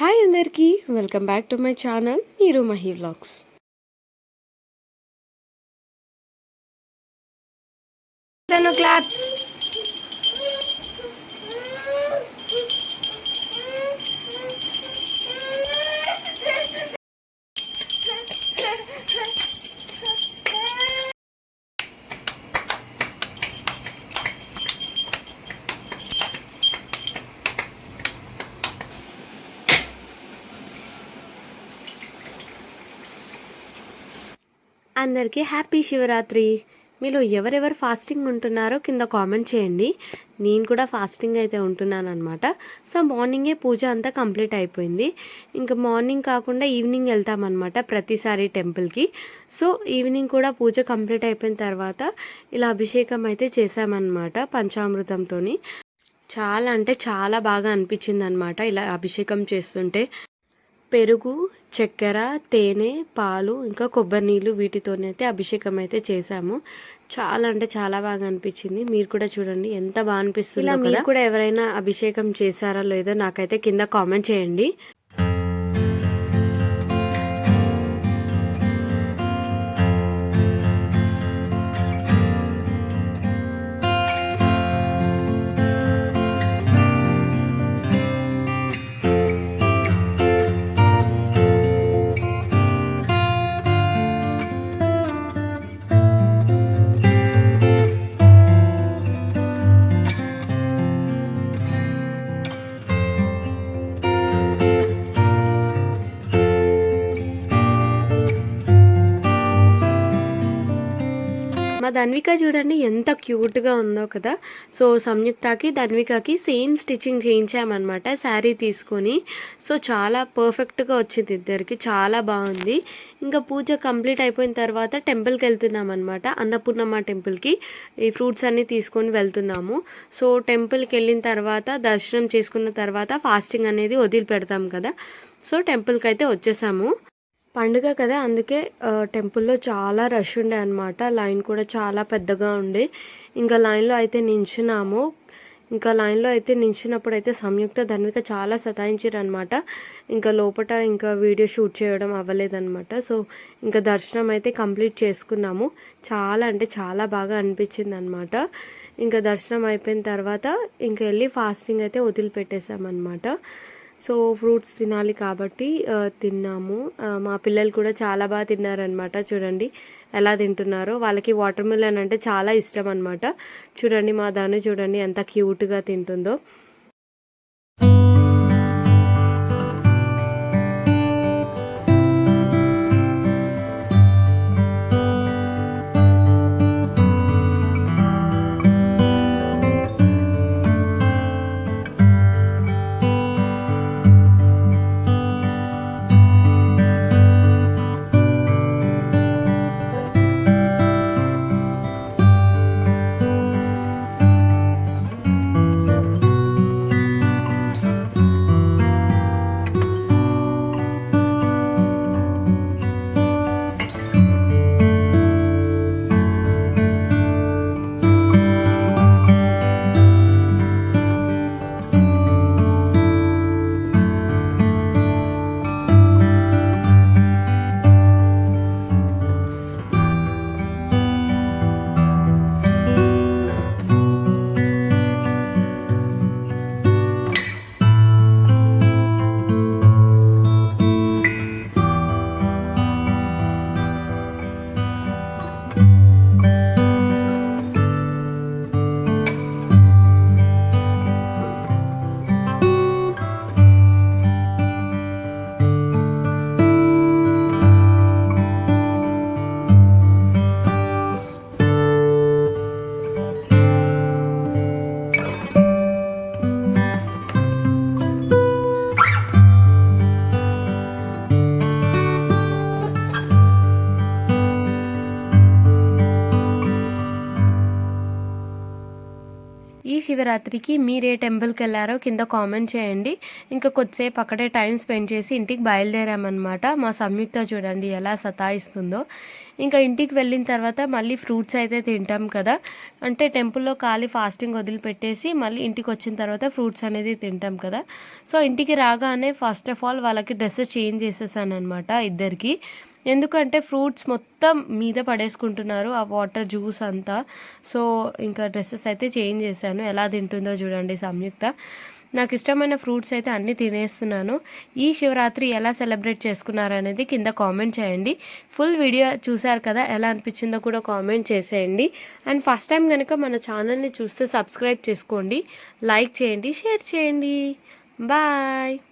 Hi అందరికీ welcome back to my channel మీరు Mahi vlogs. Claps అందరికీ హ్యాపీ శివరాత్రి. మీరు ఎవరెవరు ఫాస్టింగ్ ఉంటున్నారో కింద కామెంట్ చేయండి. నేను కూడా ఫాస్టింగ్ అయితే ఉంటున్నాను అనమాట సో మార్నింగే పూజ అంతా కంప్లీట్ అయిపోయింది. ఇంకా మార్నింగ్ కాకుండా ఈవినింగ్ వెళ్తామన్నమాట ప్రతిసారి టెంపుల్కి. సో ఈవినింగ్ కూడా పూజ కంప్లీట్ అయిపోయిన తర్వాత ఇలా అభిషేకం అయితే చేశామన్నమాట పంచామృతంతో చాలా అంటే చాలా బాగా అనిపించింది అనమాట ఇలా అభిషేకం చేస్తుంటే. పెరుగు చక్కెర తేనె పాలు ఇంకా కొబ్బరి నీళ్ళు వీటితోనైతే అభిషేకం అయితే చేశాము. చాలా అంటే చాలా బాగా అనిపించింది. మీరు కూడా చూడండి ఎంత బాగా అనిపిస్తుంది మీరు కూడా ఎవరైనా అభిషేకం చేశారా లేదో నాకైతే కింద కామెంట్ చేయండి. ధన్విక చూడండి ఎంత క్యూట్గా ఉందో కదా. సో సంయుక్తకి ధన్వికకి సేమ్ స్టిచ్చింగ్ చేయించామన్నమాట శారీ తీసుకొని. సో చాలా పర్ఫెక్ట్గా వచ్చింది ఇద్దరికి చాలా బాగుంది. ఇంకా పూజ కంప్లీట్ అయిపోయిన తర్వాత టెంపుల్కి వెళ్తున్నాం అనమాట అన్నపూర్ణమ్మ టెంపుల్కి. ఈ ఫ్రూట్స్ అన్నీ తీసుకొని వెళ్తున్నాము. సో టెంపుల్కి వెళ్ళిన తర్వాత దర్శనం చేసుకున్న తర్వాత ఫాస్టింగ్ అనేది వదిలిపెడతాం కదా. సో టెంపుల్కి అయితే వచ్చేసాము. పండుగ కదా అందుకే టెంపుల్లో చాలా రష్ ఉండే అనమాట లైన్ కూడా చాలా పెద్దగా ఉండే. ఇంకా లైన్లో అయితే నించున్నాము. ఇంకా లైన్లో అయితే నించినప్పుడు అయితే సంయుక్త ధన్విక చాలా సతాయించారనమాట ఇంకా లోపల ఇంకా వీడియో షూట్ చేయడం అవ్వలేదన్నమాట. సో ఇంకా దర్శనం అయితే కంప్లీట్ చేసుకున్నాము. చాలా అంటే చాలా బాగా అనిపించింది అనమాట ఇంకా దర్శనం అయిపోయిన తర్వాత ఇంకా వెళ్ళి ఫాస్టింగ్ అయితే వదిలిపెట్టేసామన్నమాట సో ఫ్రూట్స్ తినాలి కాబట్టి తిన్నాము. మా పిల్లలు కూడా చాలా బాగా తిన్నారనమాట చూడండి ఎలా తింటున్నారో. వాళ్ళకి వాటర్ మిలన్ అంటే చాలా ఇష్టం అనమాట చూడండి మా దాన్ని చూడండి ఎంత క్యూట్గా తింటుందో. ఈ శివరాత్రికి మీరు ఏ టెంపుల్కి వెళ్ళారో కింద కామెంట్ చేయండి. ఇంకా కొద్దిసేపు అక్కడే టైం స్పెండ్ చేసి ఇంటికి బయలుదేరామన్నమాట. మా సంయుక్త చూడండి ఎలా సతాయిస్తుందో. ఇంకా ఇంటికి వెళ్ళిన తర్వాత మళ్ళీ ఫ్రూట్స్ అయితే తింటాం కదా. అంటే టెంపుల్లో ఖాళీ ఫాస్టింగ్ వదిలిపెట్టేసి మళ్ళీ ఇంటికి వచ్చిన తర్వాత ఫ్రూట్స్ అనేది తింటాం కదా. సో ఇంటికి రాగానే ఫస్ట్ ఆఫ్ ఆల్ వాళ్ళకి డ్రెస్సెస్ చేంజ్ చేసేసాను అనమాట ఇద్దరికి. ఎందుకంటే ఫ్రూట్స్ మొత్తం మీద పడేసుకుంటున్నారు ఆ వాటర్ జ్యూస్ అంతా. సో ఇంకా డ్రెస్సెస్ అయితే చేంజ్ చేశాను. ఎలా తింటుందో చూడండి సంయుక్త. నాకు ఇష్టమైన ఫ్రూట్స్ అయితే అన్నీ తినేస్తున్నాను. ఈ శివరాత్రి ఎలా సెలబ్రేట్ చేసుకున్నారు అనేది కింద కామెంట్ చేయండి. ఫుల్ వీడియో చూసారు కదా ఎలా అనిపించిందో కూడా కామెంట్ చేసేయండి. అండ్ ఫస్ట్ టైం కనుక మన ఛానల్ని చూస్తే సబ్స్క్రైబ్ చేసుకోండి లైక్ చేయండి షేర్ చేయండి. బాయ్!